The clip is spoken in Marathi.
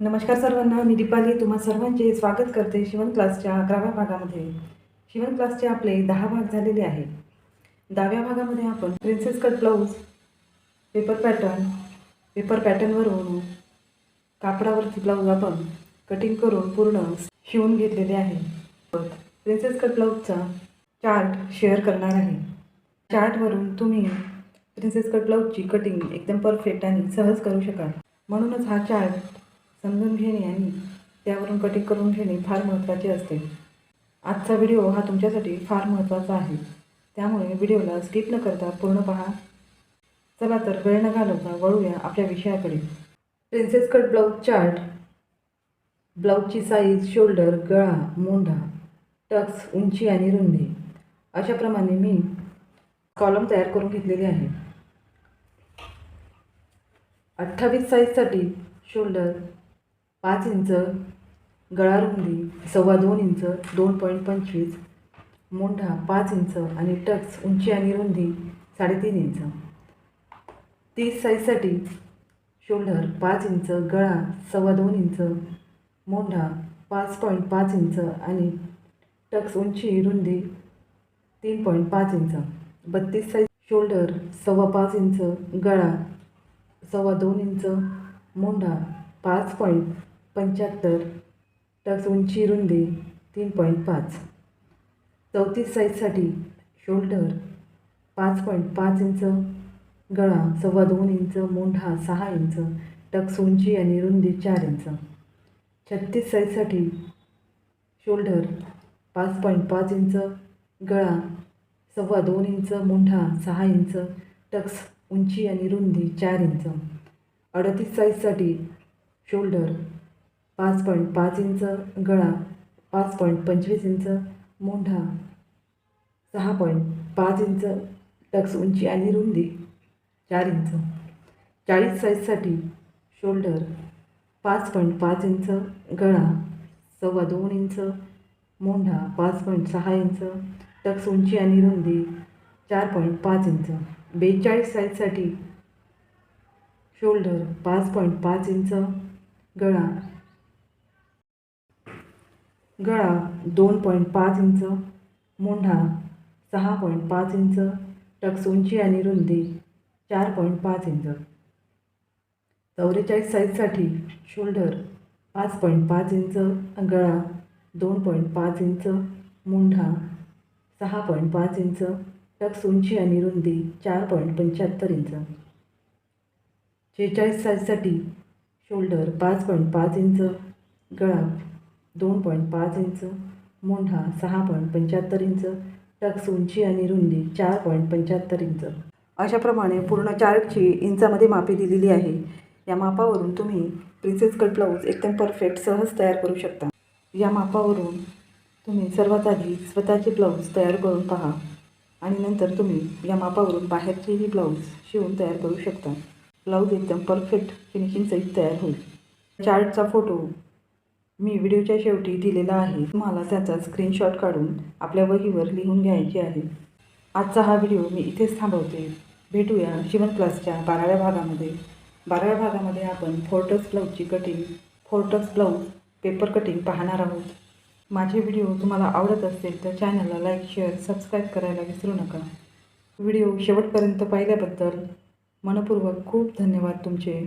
नमस्कार सर्वांना मी दीपाली. तुम्हा सर्वांचे स्वागत करते शिवण क्लासच्या अकराव्या भागामध्ये. शिवण क्लासचे आपले दहा भाग झालेले आहे दहाव्या भागामध्ये आपण princess cut blouse paper pattern paper पॅटर्नवरून कापडावरती ब्लाऊज आपण कटिंग करून पूर्ण शिवून घेतलेले आहे. प्रिन्सेस कट ब्लाऊजचा चार्ट शेअर करणार आहे. चार्टवरून तुम्ही प्रिन्सेस कट ब्लाऊजची कटिंग एकदम परफेक्ट आणि सहज करू शकाल. म्हणूनच हा चार्ट समजून घेणे आणि त्यावरून कटिंग करून घेणे फार महत्त्वाचे असते. आजचा व्हिडिओ हा तुमच्यासाठी फार महत्त्वाचा आहे. त्यामुळे व्हिडिओला स्किप न करता पूर्ण पहा. चला तर वेळ न घालवता वळूया आपल्या विषयाकडे. प्रिन्सेस कट ब्लाऊज चार्ट ब्लाऊजची साईज शोल्डर गळा मोंढा टक्स उंची आणि रुंदी. अशाप्रमाणे मी कॉलम तयार करून घेतलेली आहे. अठ्ठावीस साईजसाठी शोल्डर पाच इंच गळा रुंदी सव्वा दोन इंच दोन पॉईंट पंचवीस मोंढा पाच इंच आणि टक्स उंची आणि रुंदी साडेतीन इंच. तीस साईजसाठी शोल्डर पाच इंच गळा सव्वा दोन इंच मोंढा पाच पॉईंट पाच इंच आणि टक्स उंची रुंदी तीन पॉईंट पाच इंच. बत्तीस साईज शोल्डर सव्वा पाच इंच गळा सव्वा दोन इंच मोंढा पाच पॉईंट पंच्याहत्तर टक्स उंची रुंदी तीन पॉईंट पाच. चौतीस साईजसाठी शोल्डर पाच पॉईंट पाच इंच गळा सव्वा दोन इंच मोंढा सहा इंच टक्स उंची आणि रुंदी चार इंच. छत्तीस साईजसाठी शोल्डर पाच पॉईंट पाच इंच गळा सव्वा दोन इंच मोंढा सहा इंच टक्स उंची आणि रुंदी चार इंच. अडतीस साईजसाठी शोल्डर पाच पॉईंट पाच इंच गळा पाच पॉईंट पंचवीस इंच मोंढा सहा पॉईंट पाच इंच टक्स उंची आणि रुंदी चार इंच. चाळीस साईजसाठी शोल्डर पाच पॉईंट पाच इंच गळा सव्वा दोन इंच मोंढा पाच पॉईंट सहा इंच टक्स उंची आणि रुंदी चार पॉईंट पाच इंच. बेचाळीस साईजसाठी शोल्डर पाच पॉईंट पाच इंच गळा गळा दोन पॉईंट पाच इंच मोंढा सहा पॉईंट पाच इंच टक्स उंची आणि रुंदी चार पॉईंट पाच इंच. चौवेचाळीस साईजसाठी शोल्डर पाच पॉईंट पाच इंच गळा दोन पॉईंट पाच इंच मोंढा सहा पॉईंट पाच इंच टक्स उंची आणि रुंदी चार पॉईंट पंच्याहत्तर इंच. शेहेचाळीस साईजसाठी शोल्डर पाच पॉईंट पाच इंच गळा दोन पॉईंट पाच इंच मोंढा सहा पॉईंट पंच्याहत्तर इंच टक्स उंची आणि रुंदी चार पॉईंट पंच्याहत्तर इंच. अशाप्रमाणे पूर्ण चार्टची इंचामध्ये मापी दिलेली आहे. या मापावरून तुम्ही प्रिन्सेस कट ब्लाऊज एकदम परफेक्ट सहज तयार करू शकता. या मापावरून तुम्ही सर्वात आधी स्वतःचे ब्लाऊज तयार करून पहा आणि नंतर तुम्ही या मापावरून बाहेरचेही ब्लाऊज शिवून तयार करू शकता. ब्लाऊज एकदम परफेक्ट फिनिशिंग सहित तयार होईल. चार्टचा फोटो मी व्हिडिओच्या शेवटी दिलेला आहे. तुम्हाला त्याचा स्क्रीनशॉट काढून आपल्या वहीवर लिहून घ्यायची आहे. आजचा हा व्हिडिओ मी इथेच थांबवते. भेटूया शिवण क्लासच्या बाराव्या भागामध्ये. बाराव्या भागामध्ये आपण फोर्टस ब्लाऊजची कटिंग फोर्टस ब्लाऊज पेपर कटिंग पाहणार आहोत. माझे व्हिडिओ तुम्हाला आवडत असतील तर चॅनलला लाईक शेअर सबस्क्राईब करायला विसरू नका. व्हिडिओ शेवटपर्यंत पाहिल्याबद्दल मनपूर्वक खूप धन्यवाद तुमचे.